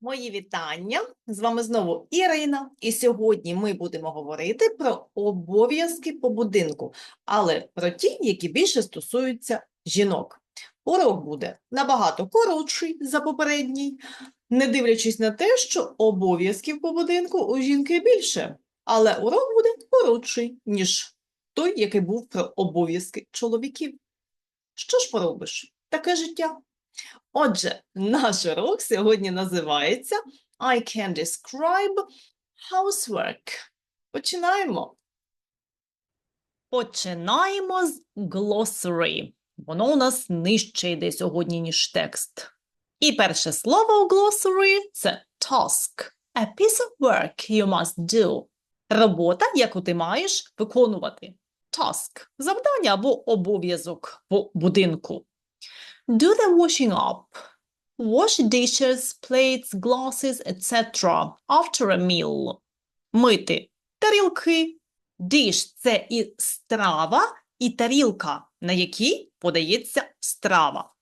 Мої вітання! З вами знову Ірина, і сьогодні ми будемо говорити про обов'язки по будинку, але про ті, які більше стосуються жінок. Урок буде набагато коротший за попередній, не дивлячись на те, що обов'язків по будинку у жінки більше, але урок буде коротший, ніж той, який був про обов'язки чоловіків. Що ж поробиш? Таке життя. Отже, наш урок сьогодні називається I can describe housework. Починаємо. Починаємо з glossary. Воно у нас нижче йде сьогодні, ніж текст. І перше слово у glossary – це task. A piece of work you must do. Робота, яку ти маєш виконувати. Task – завдання або обов'язок по будинку. Do the washing up. Wash dishes, plates, glasses, etc. after a meal. Мити тарілки. Dish – це і страва, і тарілка, на якій подається страва.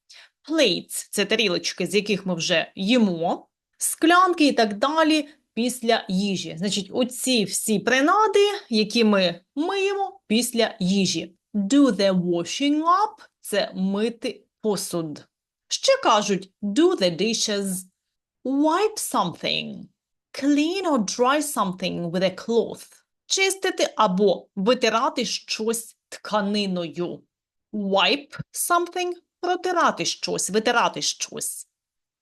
Plates – це тарілочки, з яких ми вже їмо, склянки і так далі після їжі. Значить, оці всі принади, які ми миємо після їжі. Do the washing up – це мити посуд. Ще кажуть do the dishes, wipe something, clean or dry something with a cloth. Чистити або витирати щось тканиною. Wipe something – протирати щось, витирати щось.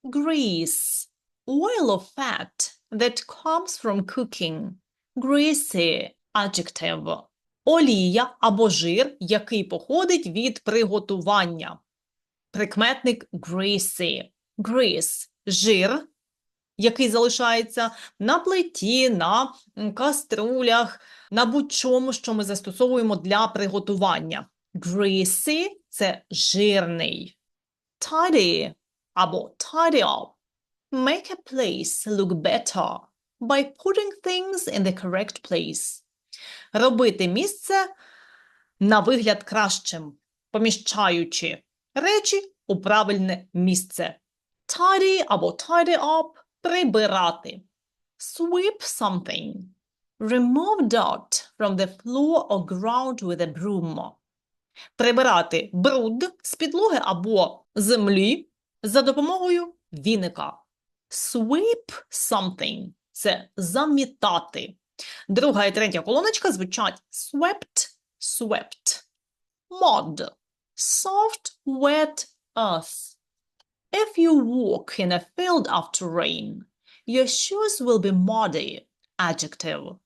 Grease – oil or fat that comes from cooking. Greasy – adjective. Олія або жир, який походить від приготування. Прикметник greasy. Grease – жир, який залишається на плиті, на каструлях, на будь-чому, що ми застосовуємо для приготування. Greasy – це жирний. Tidy або tidy up. Make a place look better by putting things in the correct place. Робити місце на вигляд кращим, поміщаючи речі у правильне місце. Tidy або tidy up – прибирати. Sweep something. Remove dirt from the floor or ground with a broom. Прибирати бруд з підлоги або землі за допомогою віника. Sweep something – це замітати. Друга і третя колоночка звучать swept, swept. Mud – soft, wet earth. If you walk in a field after rain, your shoes will be muddy. Adjective.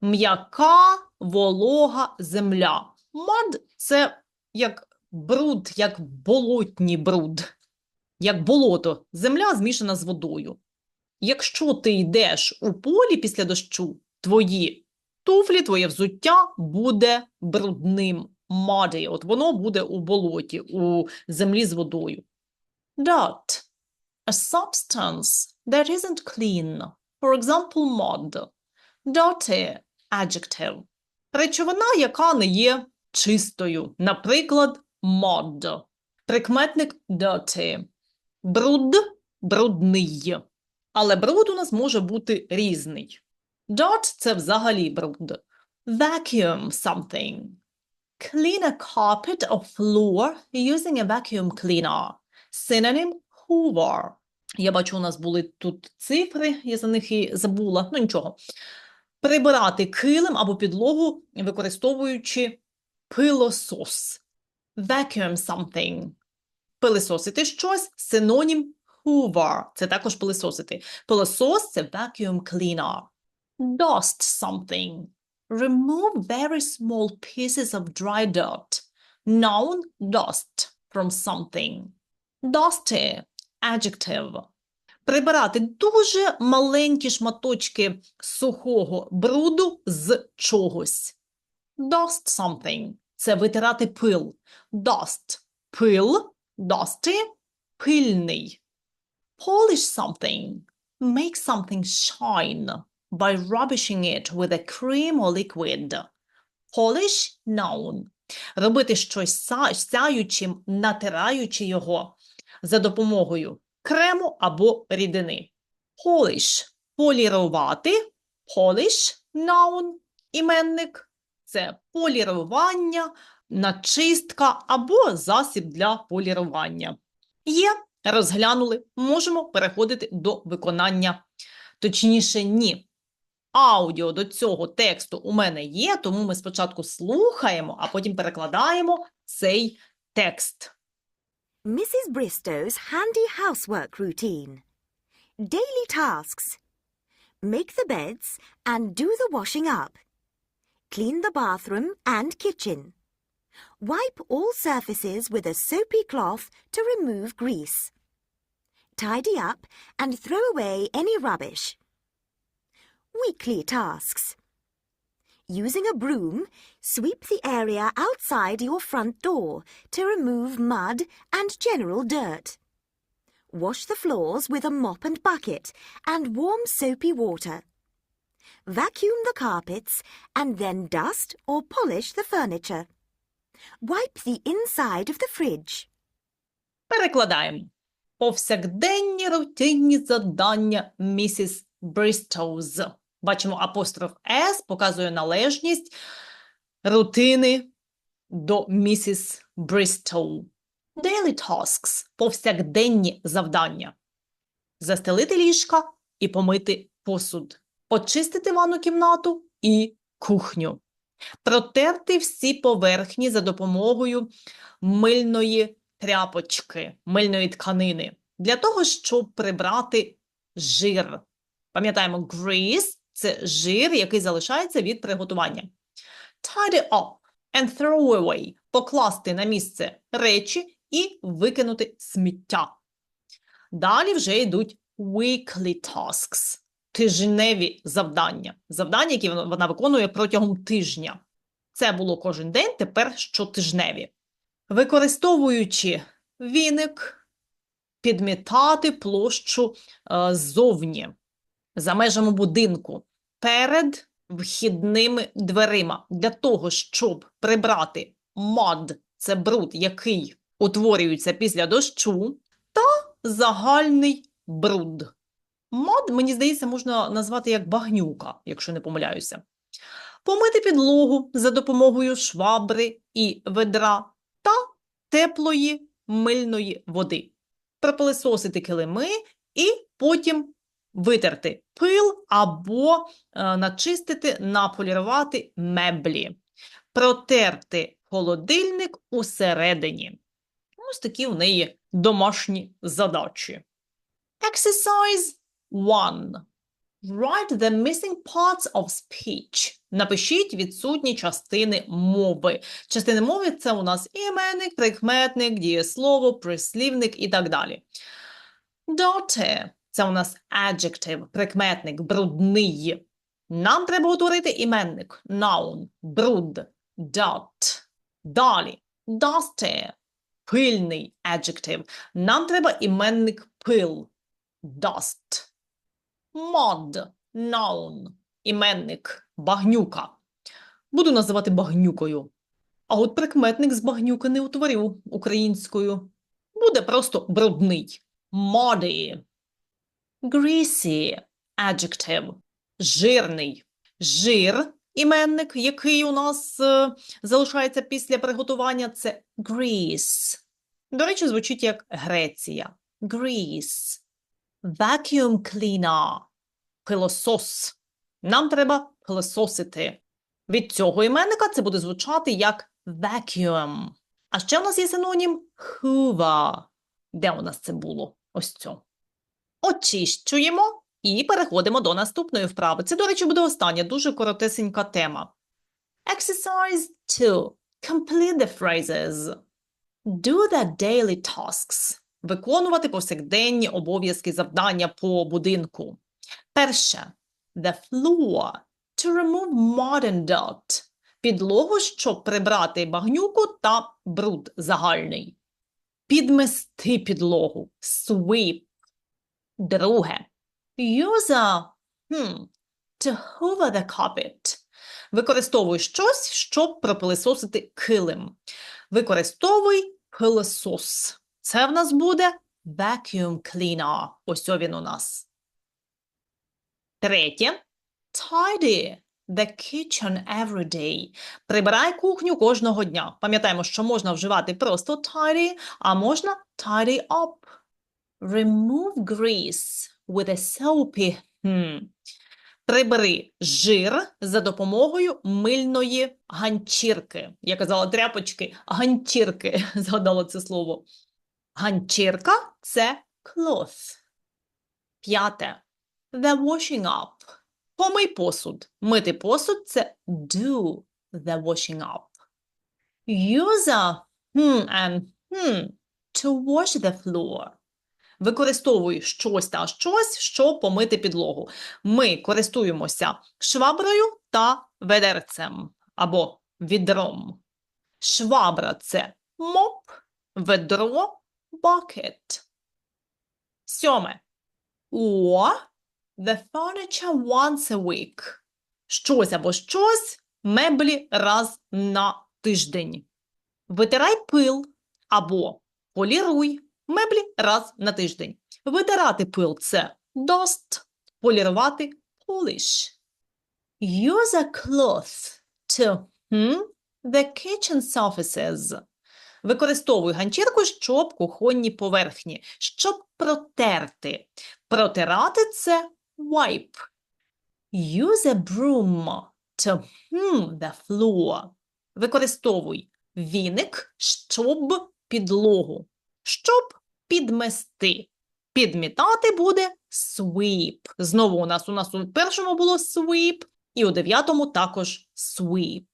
М'яка, волога земля. Mud – це як бруд, як болотній бруд. Як болото. Земля змішана з водою. Якщо ти йдеш у полі після дощу, твої туфлі, твоє взуття буде брудним. Muddy. От воно буде у болоті, у землі з водою. Dirt. A substance that isn't clean. For example, mud. Dirty. Adjective. Речовина, яка не є чистою. Наприклад, mud. Прикметник dirty. Бруд – брудний. Але бруд у нас може бути різний. Dirt – це взагалі бруд. Vacuum something. Clean a carpet or floor using a vacuum cleaner. Synonym – hoover. Я бачу, у нас були тут цифри, я за них і забула. Ну нічого. Прибирати килим або підлогу, використовуючи пилосос. Vacuum something. Пилисосити щось – синонім hoover. Це також пилисосити. Пилосос – це vacuum cleaner. Dust something. Remove very small pieces of dry dirt. Noun dust from something. Dusty adjective. Прибирати дуже маленькі шматочки сухого бруду з чогось. Dust something – це витирати пил. Dust – пил, dusty – пильний. Polish something – make something shine by rubbishing it with a cream or liquid. Polish – noun. Робити щось сяючим, натираючи його за допомогою крему або рідини. Polish – полірувати, polish – noun, іменник – це полірування, начистка або засіб для полірування. Є, розглянули, можемо переходити до виконання. Точніше, ні. Аудіо до цього тексту у мене є, тому ми спочатку слухаємо, а потім перекладаємо цей текст. Mrs. Bristow's handy housework routine. Daily tasks. Make the beds and do the washing up. Clean the bathroom and kitchen. Wipe all surfaces with a soapy cloth to remove grease. Tidy up and throw away any rubbish. Weekly tasks. Using a broom, sweep the area outside your front door to remove mud and general dirt. Wash the floors with a mop and bucket and warm soapy water. Vacuum the carpets and then dust or polish the furniture. Wipe the inside of the fridge. Перекладаємо. Повсякденні рутинні завдання місіс Бристоуз. Бачимо апостроф «с» показує належність рутини до місіс Бристоу. Daily tasks – повсякденні завдання. Застелити ліжка і помити посуд. Очистити ванну кімнату і кухню. Протерти всі поверхні за допомогою мильної тряпочки, мильної тканини, для того, щоб прибрати жир. Пам'ятаємо, grease – це жир, який залишається від приготування. Tidy up and throw away – покласти на місце речі і викинути сміття. Далі вже йдуть weekly tasks – тижневі завдання. Завдання, які вона виконує протягом тижня. Це було кожен день, тепер щотижневі. Використовуючи віник, підмітати площу е, ззовні, за межами будинку, перед вхідними дверима, для того, щоб прибрати mud – це бруд, який утворюється після дощу, та загальний бруд. Мод, мені здається, можна назвати як багнюка, якщо не помиляюся. Помити підлогу за допомогою швабри і ведра та теплої мильної води. Пропилисосити килими і потім витерти пил або е, начистити, наполірувати меблі. Протерти холодильник усередині. Ось такі в неї домашні задачі. Exercise 1. Write the missing parts of speech. Напишіть відсутні частини мови. Частини мови – це у нас іменник, прикметник, дієслово, прислівник і так далі. Dirty – це у нас adjective, прикметник, брудний. Нам треба утворити іменник, noun, бруд, dirt. Далі, dusty – пильний adjective. Нам треба іменник пил, dust. Mud – noun, іменник, багнюка. Буду називати багнюкою. А от прикметник з багнюки не утворив українською. Буде просто брудний. Muddy. Greasy – adjective. Жирний. Жир – іменник, який у нас е, залишається після приготування, це grease. До речі, звучить як Греція. Grease. Vacuum cleaner – пилосос. Нам треба пилососити. Від цього іменника це буде звучати як vacuum. А ще у нас є синонім hoover. Де у нас це було? Ось це. Очищуємо і переходимо до наступної вправи. Це, до речі, буде остання, дуже коротесенька тема. Exercise 2. Complete the phrases. Do the daily tasks. Виконувати повсякденні обов'язки завдання по будинку. Перше. The floor. To remove mud and dirt. Підлогу, щоб прибрати багнюку та бруд загальний. Підмести підлогу. Sweep. Друге. Use hmm, to hoover the carpet. Використовуй щось, щоб пропилисосити килим. Використовуй пилосос. Це в нас буде vacuum cleaner. Ось він у нас. Третє. Tidy the kitchen every day. Прибирай кухню кожного дня. Пам'ятаємо, що можна вживати просто tidy, а можна tidy up. Remove grease with a soapy. Hmm. Прибери жир за допомогою мильної ганчірки. Я казала тряпочки, ганчірки. Згадала це слово. Ганчірка – це cloth. П'яте. The washing up. Помий посуд. Мити посуд – це do the washing up. Use a hmm and hmm to wash the floor. Використовуй щось та щось, щоб помити підлогу. Ми користуємося шваброю та ведерцем або відром. Швабра – це моп, ведро – bucket. Сьоме. Or the furniture once a week. Щось або щось, меблі раз на тиждень. Витирай пил або поліруй меблі раз на тиждень. Витирати пил – це dust, полірувати – polish. Use a cloth to hmm, the kitchen surfaces. Використовуй ганчірку, щоб кухонні поверхні, щоб протерти. Протирати – це wipe. Use a broom to hmm, the floor. Використовуй віник, щоб підлогу, щоб підмести. Підмітати буде sweep. Знову у нас у нас у першому було sweep, і у дев'ятому також sweep.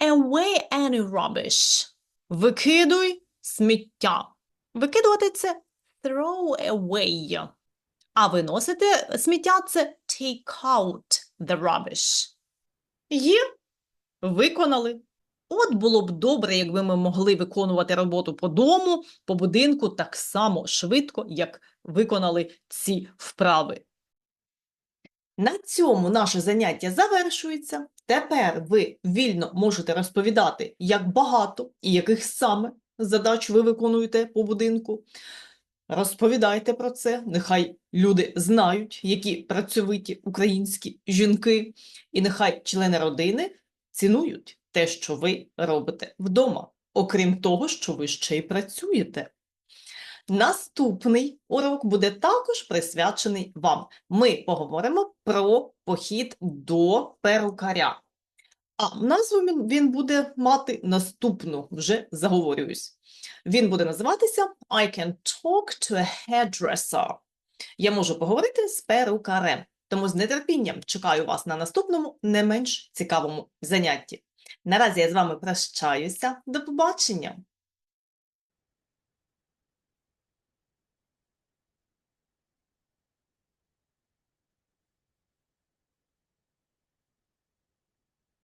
Away any rubbish. Викидуй сміття. Викидувати це throw away. А виносити сміття це take out the rubbish. Є, виконали. От було б добре, якби ми могли виконувати роботу по дому, по будинку так само швидко, як виконали ці вправи. На цьому наше заняття завершується. Тепер ви вільно можете розповідати, як багато і яких саме задач ви виконуєте по будинку. Розповідайте про це, нехай люди знають, які працьовиті українські жінки, і нехай члени родини цінують те, що ви робите вдома, окрім того, що ви ще й працюєте. Наступний урок буде також присвячений вам. Ми поговоримо про похід до перукаря. А назву він- буде мати наступну, вже заговорююсь. Він буде називатися I can talk to a hairdresser. Я можу поговорити з перукарем. Тому з нетерпінням чекаю вас на наступному, не менш цікавому занятті. Наразі я з вами прощаюся. До побачення!